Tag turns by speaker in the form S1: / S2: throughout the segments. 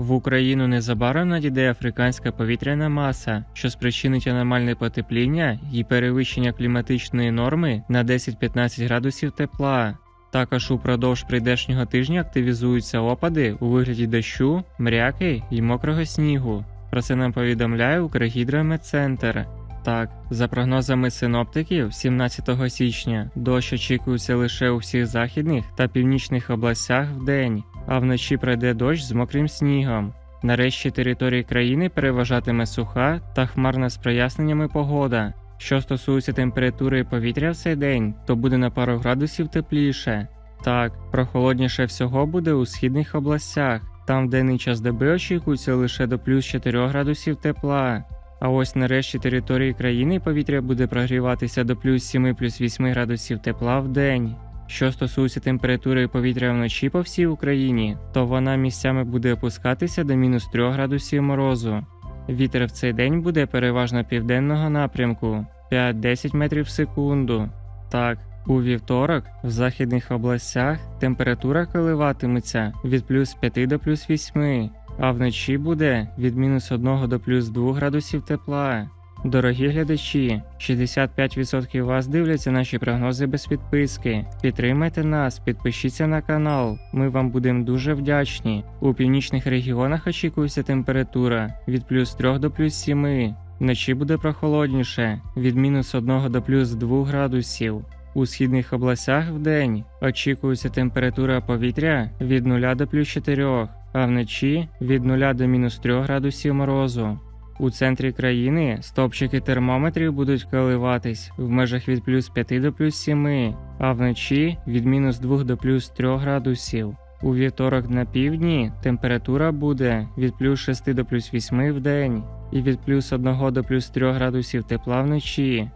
S1: В Україну незабаром надійде африканська повітряна маса, що спричинить аномальне потепління і перевищення кліматичної норми на 10-15 градусів тепла. Також упродовж прийдешнього тижня активізуються опади у вигляді дощу, мряки і мокрого снігу. Про це нам повідомляє Укргідрометцентр. Так, за прогнозами синоптиків, 17 січня дощ очікується лише у всіх західних та північних областях в день, а вночі пройде дощ з мокрим снігом. Нарешті території країни переважатиме суха та хмарна з проясненнями погода. Що стосується температури повітря в цей день, то буде на пару градусів тепліше. Так, прохолодніше всього буде у східних областях. Там в денний час доби очікується лише до плюс 4 градусів тепла. А ось нарешті території країни повітря буде прогріватися до плюс 7 плюс 8 градусів тепла в день. Що стосується температури повітря вночі по всій Україні, то вона місцями буде опускатися до мінус 3 градусів морозу. Вітер в цей день буде переважно південного напрямку 5-10 метрів в секунду. Так, у вівторок в західних областях температура коливатиметься від плюс 5 до плюс 8, а вночі буде від мінус 1 до плюс 2 градусів тепла. Дорогі глядачі, 65% вас дивляться наші прогнози без підписки. Підтримайте нас, підпишіться на канал. Ми вам будемо дуже вдячні. У північних регіонах очікується температура від плюс 3 до плюс 7. Вночі буде прохолодніше від мінус 1 до плюс 2 градусів. У східних областях вдень очікується температура повітря від 0 до плюс 4, а вночі від 0 до мінус 3 градусів морозу. У центрі країни стопчики термометрів будуть коливатись в межах від плюс 5 до плюс 7, а вночі від мінус 2 до плюс 3 градусів. У вівторок на півдні температура буде від плюс 6 до плюс 8 в день і від плюс 1 до плюс 3 градусів тепла вночі.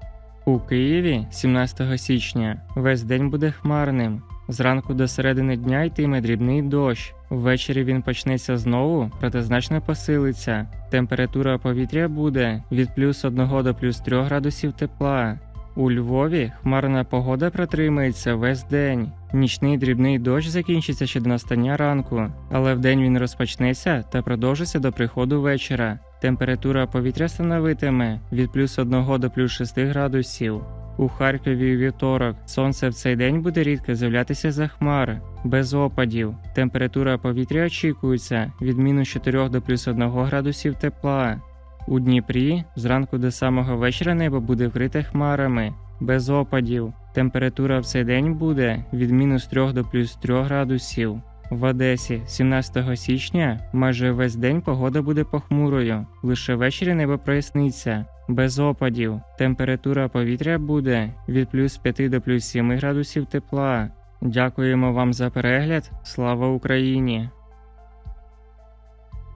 S1: У Києві 17 січня весь день буде хмарним. Зранку до середини дня йтиме дрібний дощ. Ввечері він почнеться знову, проте значно посилиться. Температура повітря буде від плюс 1 до плюс 3 градусів тепла. У Львові хмарна погода протримається весь день. Нічний дрібний дощ закінчиться ще до настання ранку, але вдень він розпочнеться та продовжиться до приходу вечора. Температура повітря становитиме від плюс 1 до плюс 6 градусів. У Харкові вівторок сонце в цей день буде рідко з'являтися за хмар, без опадів. Температура повітря очікується від мінус 4 до плюс 1 градусів тепла. У Дніпрі зранку до самого вечора небо буде вкрите хмарами, без опадів. Температура в цей день буде від мінус 3 до плюс 3 градусів. В Одесі 17 січня майже весь день погода буде похмурою. Лише ввечері небо проясниться, без опадів. Температура повітря буде від плюс 5 до плюс 7 градусів тепла. Дякуємо вам за перегляд. Слава Україні!